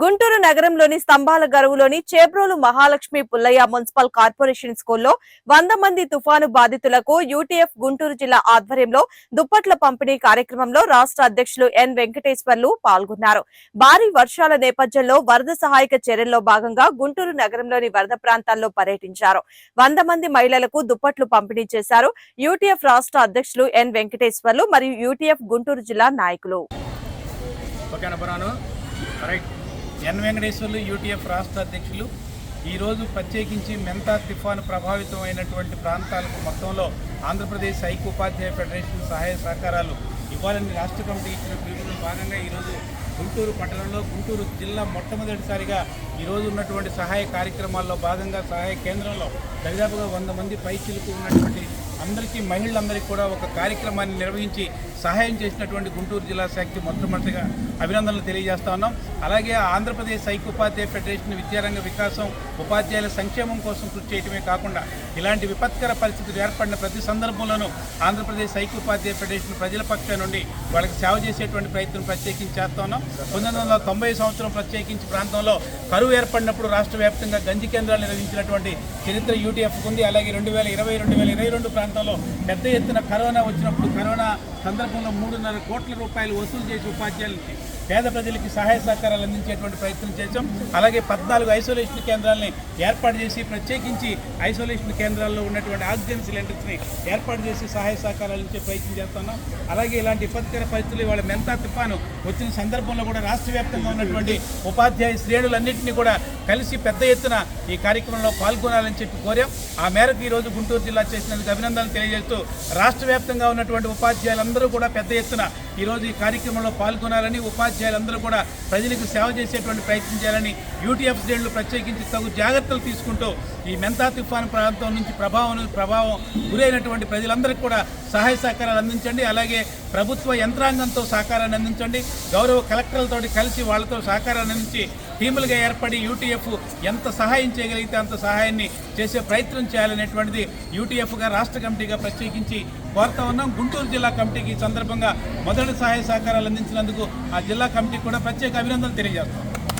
గుంటూరు నగరంలోని స్తంభాల గరువులోని చేబ్రోలు మహాలక్ష్మి పుల్లయ్య మున్సిపల్ కార్పొరేషన్ స్కూల్లో వంద మంది తుఫాను బాధితులకు యూటీఎఫ్ గుంటూరు జిల్లా ఆధ్వర్యంలో దుప్పట్ల పంపిణీ కార్యక్రమంలో రాష్ట్ర అధ్యక్షులు ఎన్ వెంకటేశ్వర్లు పాల్గొన్నారు. భారీ వర్షాల నేపథ్యంలో వరద సహాయక చర్యల్లో భాగంగా గుంటూరు నగరంలోని వరద ప్రాంతాల్లో పర్యటించారు. వంద మంది మహిళలకు దుప్పట్లు పంపిణీ చేశారు యూటీఎఫ్ రాష్ట్ర అధ్యక్షులు ఎన్ వెంకటేశ్వర్లు మరియు యూటీఎఫ్ గుంటూరు జిల్లా నాయకులు. రైట్ ఎన్ వెంకటేశ్వర్లు యూటీఎఫ్ రాష్ట్ర అధ్యక్షులు. ఈరోజు ప్రత్యేకించి మెంతా తుఫాను ప్రభావితం అయినటువంటి ప్రాంతాలకు మొత్తంలో ఆంధ్రప్రదేశ్ ఐక్య ఉపాధ్యాయ ఫెడరేషన్ సహాయ సహకారాలు ఇవ్వాలని రాష్ట్ర కమిటీ ఇచ్చిన పిలుపులో భాగంగా ఈరోజు గుంటూరు పట్టణంలో గుంటూరు జిల్లా మొట్టమొదటిసారిగా ఈరోజు ఉన్నటువంటి సహాయ కార్యక్రమాల్లో భాగంగా సహాయ కేంద్రంలో దరిదాపుగా వంద మంది పైచిలకు ఉన్నటువంటి అందరికీ మహిళలందరికీ కూడా ఒక కార్యక్రమాన్ని నిర్వహించి సహాయం చేసినటువంటి గుంటూరు జిల్లా శాఖకి మొట్టమొదటిగా అభినందనలు తెలియజేస్తా ఉన్నాం. అలాగే ఆంధ్రప్రదేశ్ సైక్ ఉపాధ్యాయ ఫెడరేషన్ విద్యారంగ వికాసం ఉపాధ్యాయుల సంక్షేమం కోసం కృషి చేయడమే కాకుండా ఇలాంటి విపత్కర పరిస్థితులు ఏర్పడిన ప్రతి సందర్భంలోనూ ఆంధ్రప్రదేశ్ సైక్ ఉపాధ్యాయ ఫెడరేషన్ ప్రజల పక్షం నుండి వాళ్ళకి సేవ చేసేటువంటి ప్రయత్నం ప్రత్యేకించి చేస్తా ఉన్నాం. పంతొమ్మిది వందల తొంభై సంవత్సరం ప్రత్యేకించి ప్రాంతంలో కరువు ఏర్పడినప్పుడు రాష్ట్ర వ్యాప్తంగా గంజి కేంద్రాలు నిర్వహించినటువంటి చరిత్ర యూటీఎఫ్ ఉంది. అలాగే రెండు వేల ఇరవై రెండు వేల ఇరవై రెండు ప్రాంతంలో పెద్ద ఎత్తున కరోనా వచ్చినప్పుడు కరోనా సందర్భంలో మూడున్నర కోట్ల రూపాయలు వసూలు చేసి ఉపాధ్యాయులకి పేద ప్రజలకి సహాయ సహకారాలు అందించేటువంటి ప్రయత్నం చేశాం. అలాగే పద్నాలుగు ఐసోలేషన్ కేంద్రాలని ఏర్పాటు చేసి ప్రత్యేకించి ఐసోలేషన్ కేంద్రాల్లో ఉన్నటువంటి ఆక్సిజన్ సిలిండర్స్ని ఏర్పాటు చేసి సహాయ సహకారాలు ఇచ్చే ప్రయత్నం చేస్తున్నాం. అలాగే ఇలాంటి విపత్కర పరిస్థితులు ఇవాళ మెంతా తుఫాను వచ్చిన సందర్భంలో కూడా రాష్ట్ర వ్యాప్తంగా ఉన్నటువంటి ఉపాధ్యాయ శ్రేణులన్నింటినీ కూడా కలిసి పెద్ద ఎత్తున ఈ కార్యక్రమంలో పాల్గొనాలని చెప్పి కోరాం. ఆ మేరకు ఈరోజు గుంటూరు జిల్లా చేసినందుకు అభినందనలు తెలియజేస్తూ రాష్ట్ర వ్యాప్తంగా ఉన్నటువంటి ఉపాధ్యాయులందరూ కూడా పెద్ద ఎత్తున ఈరోజు ఈ కార్యక్రమంలో పాల్గొనాలని ఉపాధ్యాయులందరూ కూడా ప్రజలకు సేవ చేసేటువంటి ప్రయత్నం చేయాలని యూటీఎఫ్ ప్రత్యేకించి తగు జాగ్రత్తలు తీసుకుంటూ ఈ మెంతా తుఫాను ప్రాంతం నుంచి ప్రభావం ప్రభావం గురైనటువంటి ప్రజలందరికీ కూడా సహాయ సహకారాలు అందించండి. అలాగే ప్రభుత్వ యంత్రాంగంతో సహకారాన్ని అందించండి. గౌరవ కలెక్టర్లతో కలిసి వాళ్ళతో సహకారాన్ని అందించి టీములుగా ఏర్పడి యూటీఎఫ్ ఎంత సహాయం చేయగలిగితే అంత సహాయాన్ని చేసే ప్రయత్నం చేయాలనేటువంటిది యూటీఎఫ్గా రాష్ట్ర కమిటీగా ప్రత్యేకించి కోరుతా ఉన్నాం. గుంటూరు జిల్లా కమిటీకి ఈ సందర్భంగా మొదటి సహాయ సహకారాలు అందించినందుకు ఆ జిల్లా కమిటీకి కూడా ప్రత్యేక అభినందనలు తెలియజేస్తాం.